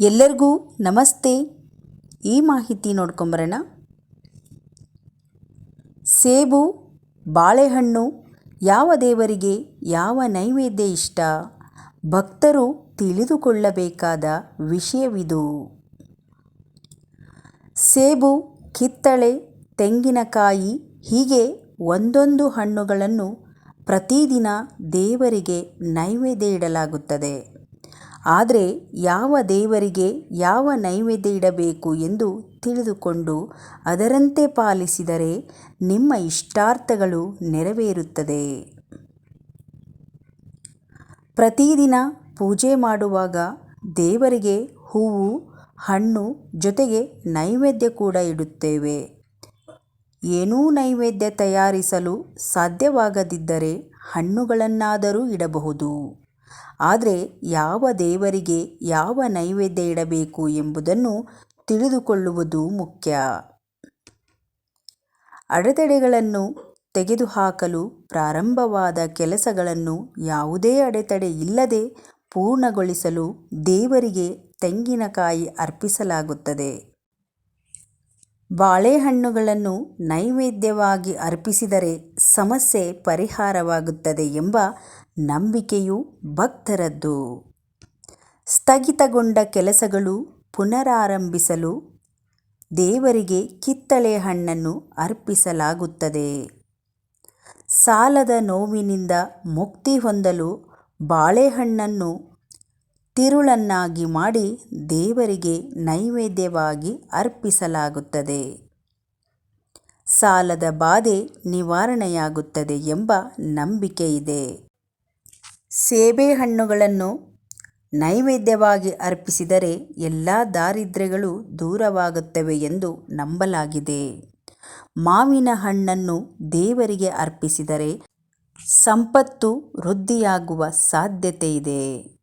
ಎಲ್ಲರಿಗೂ ನಮಸ್ತೆ. ಈ ಮಾಹಿತಿ ನೋಡ್ಕೊಂಬರೋಣ. ಸೇಬು, ಬಾಳೆಹಣ್ಣು ಯಾವ ದೇವರಿಗೆ ಯಾವ ನೈವೇದ್ಯ ಇಷ್ಟ? ಭಕ್ತರು ತಿಳಿದುಕೊಳ್ಳಬೇಕಾದ ವಿಷಯವಿದು. ಸೇಬು, ಕಿತ್ತಳೆ, ತೆಂಗಿನಕಾಯಿ ಹೀಗೆ ಒಂದೊಂದು ಹಣ್ಣುಗಳನ್ನು ಪ್ರತಿದಿನ ದೇವರಿಗೆ ನೈವೇದ್ಯ ಇಡಲಾಗುತ್ತದೆ. ಆದರೆ ಯಾವ ದೇವರಿಗೆ ಯಾವ ನೈವೇದ್ಯ ಇಡಬೇಕು ಎಂದು ತಿಳಿದುಕೊಂಡು ಅದರಂತೆ ಪಾಲಿಸಿದರೆ ನಿಮ್ಮ ಇಷ್ಟಾರ್ಥಗಳು ನೆರವೇರುತ್ತದೆ. ಪ್ರತಿದಿನ ಪೂಜೆ ಮಾಡುವಾಗ ದೇವರಿಗೆ ಹೂವು, ಹಣ್ಣು ಜೊತೆಗೆ ನೈವೇದ್ಯ ಕೂಡ ಇಡುತ್ತೇವೆ. ಏನೂ ನೈವೇದ್ಯ ತಯಾರಿಸಲು ಸಾಧ್ಯವಾಗದಿದ್ದರೆ ಹಣ್ಣುಗಳನ್ನಾದರೂ ಇಡಬಹುದು. ಆದರೆ ಯಾವ ದೇವರಿಗೆ ಯಾವ ನೈವೇದ್ಯ ಇಡಬೇಕು ಎಂಬುದನ್ನು ತಿಳಿದುಕೊಳ್ಳುವುದು ಮುಖ್ಯ. ಅಡೆತಡೆಗಳನ್ನು ತೆಗೆದುಹಾಕಲು ಪ್ರಾರಂಭವಾದ ಕೆಲಸಗಳನ್ನು ಯಾವುದೇ ಅಡೆತಡೆ ಇಲ್ಲದೆ ಪೂರ್ಣಗೊಳಿಸಲು ದೇವರಿಗೆ ತೆಂಗಿನಕಾಯಿ ಅರ್ಪಿಸಲಾಗುತ್ತದೆ. ಬಾಳೆಹಣ್ಣುಗಳನ್ನು ನೈವೇದ್ಯವಾಗಿ ಅರ್ಪಿಸಿದರೆ ಸಮಸ್ಯೆ ಪರಿಹಾರವಾಗುತ್ತದೆ ಎಂಬ ನಂಬಿಕೆಯು ಭಕ್ತರದ್ದು. ಸ್ಥಗಿತಗೊಂಡ ಕೆಲಸಗಳು ಪುನರಾರಂಭಿಸಲು ದೇವರಿಗೆ ಕಿತ್ತಳೆ ಹಣ್ಣನ್ನು ಅರ್ಪಿಸಲಾಗುತ್ತದೆ. ಸಾಲದ ನೋವಿನಿಂದ ಮುಕ್ತಿ ಹೊಂದಲು ಬಾಳೆಹಣ್ಣನ್ನು ತಿರುಳನ್ನಾಗಿ ಮಾಡಿ ದೇವರಿಗೆ ನೈವೇದ್ಯವಾಗಿ ಅರ್ಪಿಸಲಾಗುತ್ತದೆ. ಸಾಲದ ಬಾಧೆ ನಿವಾರಣೆಯಾಗುತ್ತದೆ ಎಂಬ ನಂಬಿಕೆ ಇದೆ. ಸೇಬೆಹಣ್ಣುಗಳನ್ನು ನೈವೇದ್ಯವಾಗಿ ಅರ್ಪಿಸಿದರೆ ಎಲ್ಲ ದಾರಿದ್ರ್ಯಗಳು ದೂರವಾಗುತ್ತವೆ ಎಂದು ನಂಬಲಾಗಿದೆ. ಮಾವಿನ ಹಣ್ಣನ್ನು ದೇವರಿಗೆ ಅರ್ಪಿಸಿದರೆ ಸಂಪತ್ತು ವೃದ್ಧಿಯಾಗುವ ಸಾಧ್ಯತೆ ಇದೆ.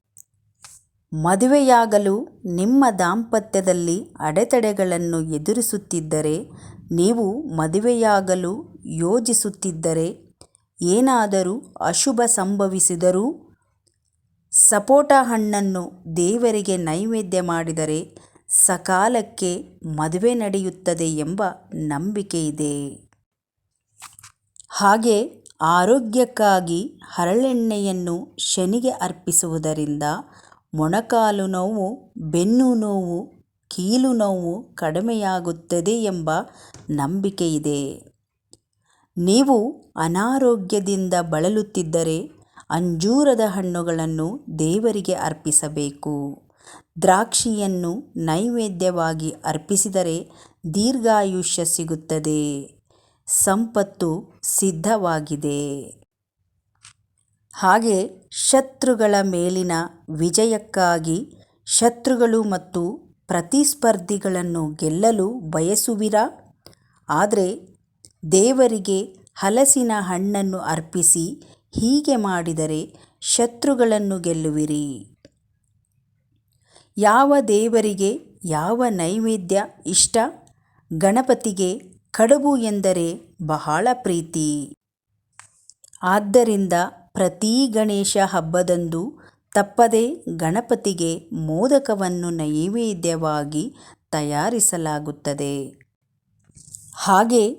ಮದುವೆಯಾಗಲು ನಿಮ್ಮ ದಾಂಪತ್ಯದಲ್ಲಿ ಅಡೆತಡೆಗಳನ್ನು ಎದುರಿಸುತ್ತಿದ್ದರೆ, ನೀವು ಮದುವೆಯಾಗಲು ಯೋಜಿಸುತ್ತಿದ್ದರೆ, ಏನಾದರೂ ಅಶುಭ ಸಂಭವಿಸಿದರೂ ಸಪೋಟ ಹಣ್ಣನ್ನು ದೇವರಿಗೆ ನೈವೇದ್ಯ ಮಾಡಿದರೆ ಸಕಾಲಕ್ಕೆ ಮದುವೆ ನಡೆಯುತ್ತದೆ ಎಂಬ ನಂಬಿಕೆ ಇದೆ. ಹಾಗೆ ಆರೋಗ್ಯಕ್ಕಾಗಿ ಹರಳೆಣ್ಣೆಯನ್ನು ಶನಿಗೆ ಅರ್ಪಿಸುವುದರಿಂದ ಮೊಣಕಾಲು ನೋವು, ಬೆನ್ನು ನೋವು, ಕೀಲು ನೋವು ಕಡಿಮೆಯಾಗುತ್ತದೆ ಎಂಬ ನಂಬಿಕೆ ಇದೆ ನೀವು ಅನಾರೋಗ್ಯದಿಂದ ಬಳಲುತ್ತಿದ್ದರೆ ಅಂಜೂರದ ಹಣ್ಣುಗಳನ್ನು ದೇವರಿಗೆ ಅರ್ಪಿಸಬೇಕು. ದ್ರಾಕ್ಷಿಯನ್ನು ನೈವೇದ್ಯವಾಗಿ ಅರ್ಪಿಸಿದರೆ ದೀರ್ಘಾಯುಷ್ಯ ಸಿಗುತ್ತದೆ. ಸಂಪತ್ತು ಸಿದ್ಧವಾಗಿದೆ. ಹಾಗೆ ಶತ್ರುಗಳ ಮೇಲಿನ ವಿಜಯಕ್ಕಾಗಿ ಶತ್ರುಗಳು ಮತ್ತು ಪ್ರತಿಸ್ಪರ್ಧಿಗಳನ್ನು ಗೆಲ್ಲಲು ಬಯಸುವಿರಾ? ಆದರೆ ದೇವರಿಗೆ ಹಲಸಿನ ಹಣ್ಣನ್ನು ಅರ್ಪಿಸಿ ಹೀಗೆ ಮಾಡಿದರೆ ಶತ್ರುಗಳನ್ನು ಗೆಲ್ಲುವಿರಿ. ಯಾವ ದೇವರಿಗೆ ಯಾವ ನೈವೇದ್ಯ ಇಷ್ಟ? ಗಣಪತಿಗೆ ಕಡುಬು ಎಂದರೆ ಬಹಳ ಪ್ರೀತಿ. ಆದ್ದರಿಂದ ಪ್ರತಿ ಗಣೇಶ ಹಬ್ಬದಂದು ತಪ್ಪದೆ ಗಣಪತಿಗೆ ಮೋದಕವನ್ನು ನೈವೇದ್ಯವಾಗಿ ತಯಾರಿಸಲಾಗುತ್ತದೆ. ಹಾಗೆ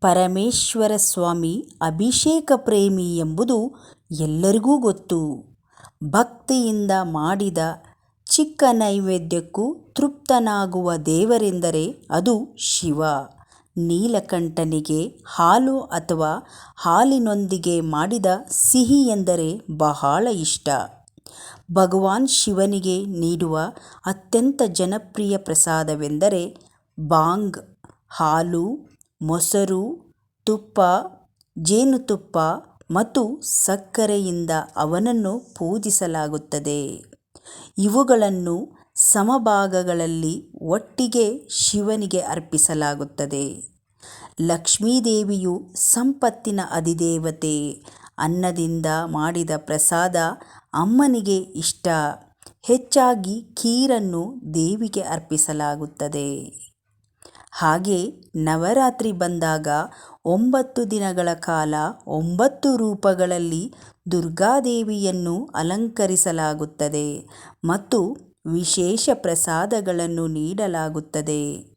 ಪರಮೇಶ್ವರ ಸ್ವಾಮಿ ಅಭಿಷೇಕ ಪ್ರೇಮಿ ಎಂಬುದು ಎಲ್ಲರಿಗೂ ಗೊತ್ತು. ಭಕ್ತಿಯಿಂದ ಮಾಡಿದ ಚಿಕ್ಕ ನೈವೇದ್ಯಕ್ಕೂ ತೃಪ್ತನಾಗುವ ದೇವರೆಂದರೆ ಅದು ಶಿವ. ನೀಲಕಂಠನಿಗೆ ಹಾಲು ಅಥವಾ ಹಾಲಿನೊಂದಿಗೆ ಮಾಡಿದ ಸಿಹಿ ಎಂದರೆ ಬಹಳ ಇಷ್ಟ. ಭಗವಾನ್ ಶಿವನಿಗೆ ನೀಡುವ ಅತ್ಯಂತ ಜನಪ್ರಿಯ ಪ್ರಸಾದವೆಂದರೆ ಬಾಂಗ್, ಹಾಲು, ಮೊಸರು, ತುಪ್ಪ, ಜೇನುತುಪ್ಪ ಮತ್ತು ಸಕ್ಕರೆಯಿಂದ ಅವನನ್ನು ಪೂಜಿಸಲಾಗುತ್ತದೆ. ಇವುಗಳನ್ನು ಸಮಭಾಗಗಳಲ್ಲಿ ಒಟ್ಟಿಗೆ ಶಿವನಿಗೆ ಅರ್ಪಿಸಲಾಗುತ್ತದೆ. ಲಕ್ಷ್ಮೀದೇವಿಯು ಸಂಪತ್ತಿನ ಅಧಿದೇವತೆ. ಅನ್ನದಿಂದ ಮಾಡಿದ ಪ್ರಸಾದ ಅಮ್ಮನಿಗೆ ಇಷ್ಟ. ಹೆಚ್ಚಾಗಿ ಖೀರನ್ನು ದೇವಿಗೆ ಅರ್ಪಿಸಲಾಗುತ್ತದೆ. ಹಾಗೆ ನವರಾತ್ರಿ ಬಂದಾಗ ಒಂಬತ್ತು ದಿನಗಳ ಕಾಲ ಒಂಬತ್ತು ರೂಪಗಳಲ್ಲಿ ದುರ್ಗಾದೇವಿಯನ್ನು ಅಲಂಕರಿಸಲಾಗುತ್ತದೆ. ಮತ್ತು ವಿಶೇಷ ಪ್ರಸಾದಗಳನ್ನು ನೀಡಲಾಗುತ್ತದೆ.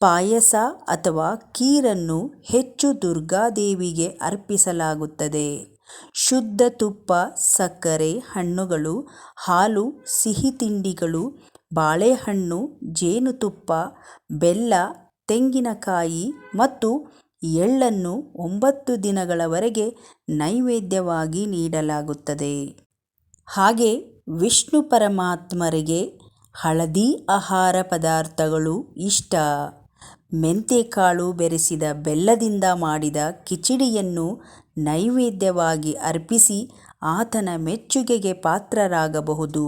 ಪಾಯಸ ಅಥವಾ ಖೀರನ್ನು ಹೆಚ್ಚು ದುರ್ಗಾದೇವಿಗೆ ಅರ್ಪಿಸಲಾಗುತ್ತದೆ. ಶುದ್ಧ ತುಪ್ಪ, ಸಕ್ಕರೆ, ಹಣ್ಣುಗಳು, ಹಾಲು, ಸಿಹಿ ತಿಂಡಿಗಳು, ಬಾಳೆಹಣ್ಣು, ಜೇನುತುಪ್ಪ, ಬೆಲ್ಲ, ತೆಂಗಿನಕಾಯಿ ಮತ್ತು ಎಳ್ಳನ್ನು ಒಂಬತ್ತು ದಿನಗಳವರೆಗೆ ನೈವೇದ್ಯವಾಗಿ ನೀಡಲಾಗುತ್ತದೆ. ಹಾಗೆ ವಿಷ್ಣು ಪರಮಾತ್ಮರಿಗೆ ಹಳದಿ ಆಹಾರ ಪದಾರ್ಥಗಳು ಇಷ್ಟ. ಮೆಂತೆಕಾಳು ಬೆರೆಸಿದ ಬೆಲ್ಲದಿಂದ ಮಾಡಿದ ಕಿಚಡಿಯನ್ನು ನೈವೇದ್ಯವಾಗಿ ಅರ್ಪಿಸಿ ಆತನ ಮೆಚ್ಚುಗೆಗೆ ಪಾತ್ರರಾಗಬಹುದು.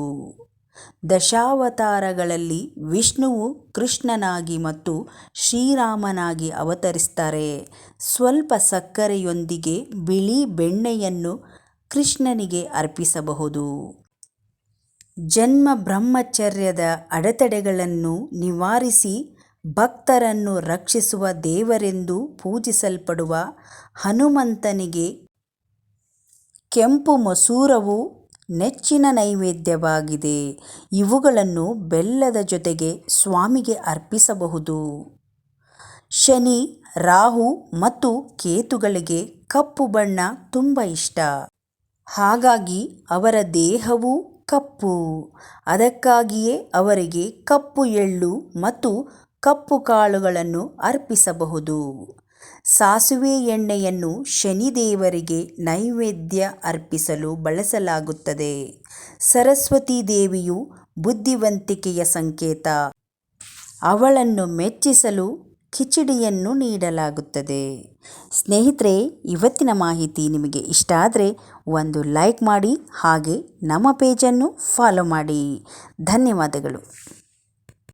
ದಶಾವತಾರಗಳಲ್ಲಿ ವಿಷ್ಣುವು ಕೃಷ್ಣನಾಗಿ ಮತ್ತು ಶ್ರೀರಾಮನಾಗಿ ಅವತರಿಸ್ತಾರೆ. ಸ್ವಲ್ಪ ಸಕ್ಕರೆಯೊಂದಿಗೆ ಬಿಳಿ ಬೆಣ್ಣೆಯನ್ನು ಕೃಷ್ಣನಿಗೆ ಅರ್ಪಿಸಬಹುದು. ಜನ್ಮ ಬ್ರಹ್ಮಚರ್ಯದ ಅಡೆತಡೆಗಳನ್ನು ನಿವಾರಿಸಿ ಭಕ್ತರನ್ನು ರಕ್ಷಿಸುವ ದೇವರೆಂದು ಪೂಜಿಸಲ್ಪಡುವ ಹನುಮಂತನಿಗೆ ಕೆಂಪು ಮಸೂರವು ನೆಚ್ಚಿನ ನೈವೇದ್ಯವಾಗಿದೆ. ಇವುಗಳನ್ನು ಬೆಲ್ಲದ ಜೊತೆಗೆ ಸ್ವಾಮಿಗೆ ಅರ್ಪಿಸಬಹುದು. ಶನಿ, ರಾಹು ಮತ್ತು ಕೇತುಗಳಿಗೆ ಕಪ್ಪು ಬಣ್ಣ ತುಂಬ ಇಷ್ಟ. ಹಾಗಾಗಿ ಅವರ ದೇಹವು ಕಪ್ಪು. ಅದಕ್ಕಾಗಿಯೇ ಅವರಿಗೆ ಕಪ್ಪು ಎಳ್ಳು ಮತ್ತು ಕಪ್ಪು ಕಾಳುಗಳನ್ನು ಅರ್ಪಿಸಬಹುದು. ಸಾಸುವೆ ಎಣ್ಣೆಯನ್ನು ಶನಿದೇವರಿಗೆ ನೈವೇದ್ಯ ಅರ್ಪಿಸಲು ಬಳಸಲಾಗುತ್ತದೆ. ಸರಸ್ವತಿ ದೇವಿಯು ಬುದ್ಧಿವಂತಿಕೆಯ ಸಂಕೇತ. ಅವಳನ್ನು ಮೆಚ್ಚಿಸಲು ಕಿಚಡಿಯನ್ನು ನೀಡಲಾಗುತ್ತದೆ. ಸ್ನೇಹಿತರೆ, ಇವತ್ತಿನ ಮಾಹಿತಿ ನಿಮಗೆ ಇಷ್ಟ ಆದರೆ ಒಂದು ಲೈಕ್ ಮಾಡಿ ಹಾಗೆ ನಮ್ಮ ಪೇಜನ್ನು ಫಾಲೋ ಮಾಡಿ. ಧನ್ಯವಾದಗಳು.